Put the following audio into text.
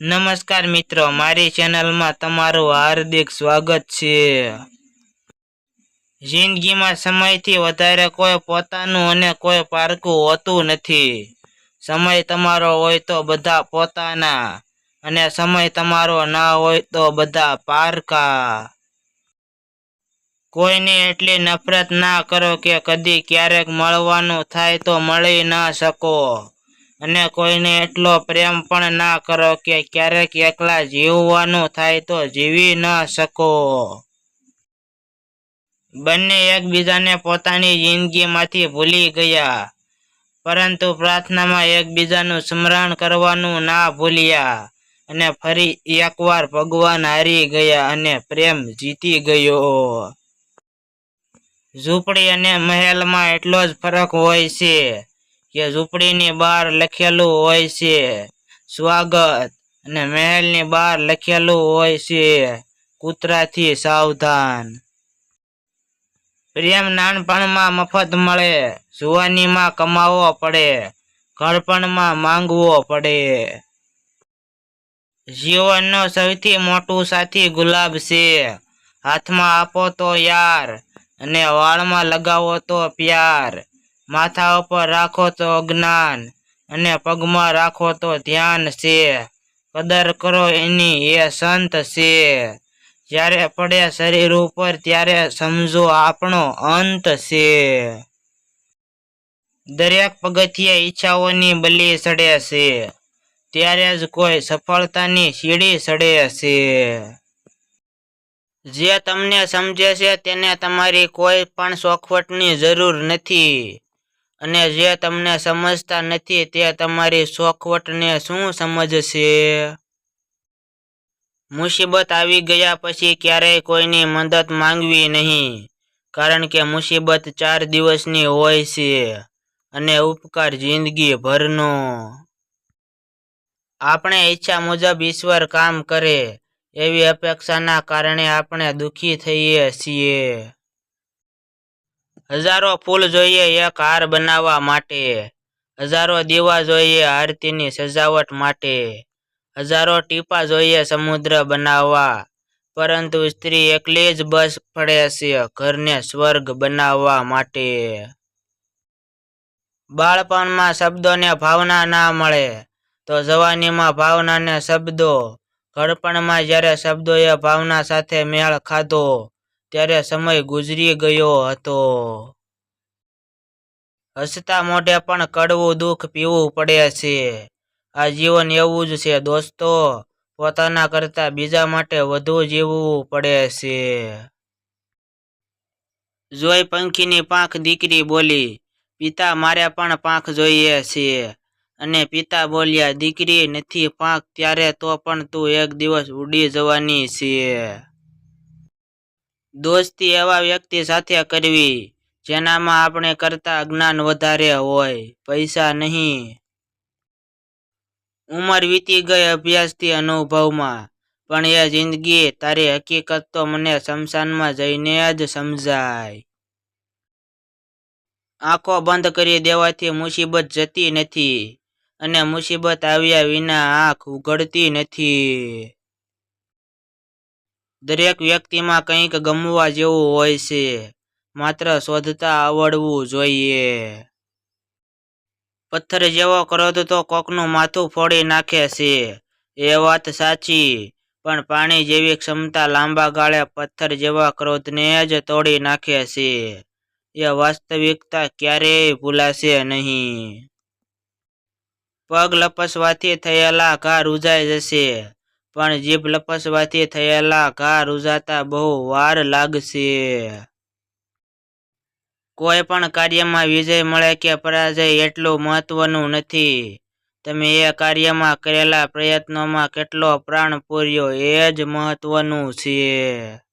નમસ્કાર મિત્રો, મારી ચેનલમાં તમારું હાર્દિક સ્વાગત છે. જિંદગીમાં સમયથી વધારે કોઈ પોતાનું અને કોઈ પારકું હોતું નથી. સમય તમારો હોય તો બધા પોતાના અને સમય તમારો ના હોય તો બધા પારકા કોઈને એટલી નફરત ના કરો કે કદી ક્યારેક મળવાનું થાય તો મળી ના શકો. અને કોઈને એટલો પ્રેમ પણ ના કરો કે ક્યારેક એકલા જીવવાનું થાય તો જીવી ન શકો. બંને એકબીજાને પોતાની જિંદગીમાંથી ભૂલી ગયા. પરંતુ પ્રાર્થનામાં એકબીજાનું સ્મરણ કરવાનું ના ભૂલ્યા. અને ફરી એકવાર ભગવાન હારી ગયા અને પ્રેમ જીતી ગયો. ઝૂંપડી અને મહેલમાં એટલો જ ફરક હોય છે. કે ઝૂંપડીની બહાર લખેલું હોય છે, સ્વાગત. અને મહેલની બહાર લખેલું હોય છે, કૂતરાથી સાવધાન. પ્રેમ નાનપણમાં મફત મળે, જુવાનીમાં કમાવો પડે ઘડપણમાં માંગવો પડે. જીવનનો સૌથી મોટું સાથી ગુલાબ છે. હાથમાં આપો તો યાર, અને વાળમાં લગાવો તો પ્યાર. માથા ઉપર રાખો તો અજ્ઞાન અને પગમાં રાખો તો ધ્યાન છે. કદર કરો એની, એ સંત છે. જ્યારે પડે શરીર ઉપર, ત્યારે સમજો આપણો અંત છે. દરેક પગથિયે ઈચ્છાઓની બલી સડે છે. ત્યારે જ કોઈ સફળતાની સીડી સડે છે. જે તમને સમજે છે, તેને તમારી કોઈ પણ ચોખવટની જરૂર નથી. અને જે તમને સમજતા નથી તે તમારી ચોખવટને શું સમજશે? મુસીબત આવી ગયા પછી ક્યારેય કોઈની મદદ માંગવી નહીં, કારણ કે મુસીબત ચાર દિવસની હોય છે અને ઉપકાર જિંદગી ભરનો આપણે ઈચ્છા મુજબ ઈશ્વર કામ કરે, એવી અપેક્ષાના કારણે આપણે દુઃખી થઈએ છીએ. હજારો ફૂલ જોઈએ એક હાર બનાવવા માટે. હજારો દીવા જોઈએ આરતીની સજાવટ માટે. હજારો ટીપા જોઈએ સમુદ્ર બનાવવા. પરંતુ સ્ત્રી એકલી જ બસ પડે છે ઘરને સ્વર્ગ બનાવવા માટે. બાળપણમાં શબ્દોને ભાવના ના મળે, તો જવાનીમાં ભાવનાને શબ્દો. ઘડપણમાં જ્યારે શબ્દોએ ભાવના સાથે મેળ ખાધો ત્યારે સમય ગુજરી ગયો હતો. હસતા મોઢે પણ કડવું દુઃખ પીવું પડે છે. આ જીવન એવું જ છે, દોસ્તો. પોતાના કરતા બીજા માટે વધુ જીવવું પડે છે. જોઈ પંખીની પાંખ દીકરી બોલી, પિતા મારે પણ પાંખ જોઈએ છે. અને પિતા બોલ્યા, દીકરી નથી, પાંખ ત્યારે તો પણ તું એક દિવસ ઉડી જવાની છે. દોસ્તી એવા વ્યક્તિ સાથે કરવી જેનામાં આપણે કરતા જ્ઞાન વધારે હોય, પૈસા નહીં. ઉંમર વીતી ગઈ અભ્યાસથી અનુભવમાં, પણ એ જિંદગી તારી હકીકત તો મને શમશાનમાં જઈને જ સમજાય. આંખો બંધ કરી દેવાથી મુસીબત જતી નથી, અને મુસીબત આવ્યા વિના આંખ ઉઘડતી નથી. દરેક વ્યક્તિમાં કંઈક ગમવા જેવું હોય છે. માત્ર શોધતા આવડવું જોઈએ. પથ્થર જેવો ક્રોધ તો કોકનું માથું ફોડી નાખે છે. એ વાત સાચી, પણ પાણી જેવી ક્ષમતા લાંબા ગાળે પથ્થર જેવા ક્રોધને જ તોડી નાખે છે. એ વાસ્તવિકતા ક્યારેય ભૂલાશે નહીં. પગ લપસવાથી થયેલા ઘા રૂજાઈ જશે. પણ જીભ લપસવાથી થયેલા ઘા રૂઝાતા બહુ વાર લાગશે. કોઈ પણ કાર્યમાં વિજય મળે કે પરાજય એટલું મહત્વનું નથી. તમે એ કાર્યમાં કરેલા પ્રયત્નોમાં કેટલો પ્રાણ પૂર્યો એ જ મહત્વનું છે.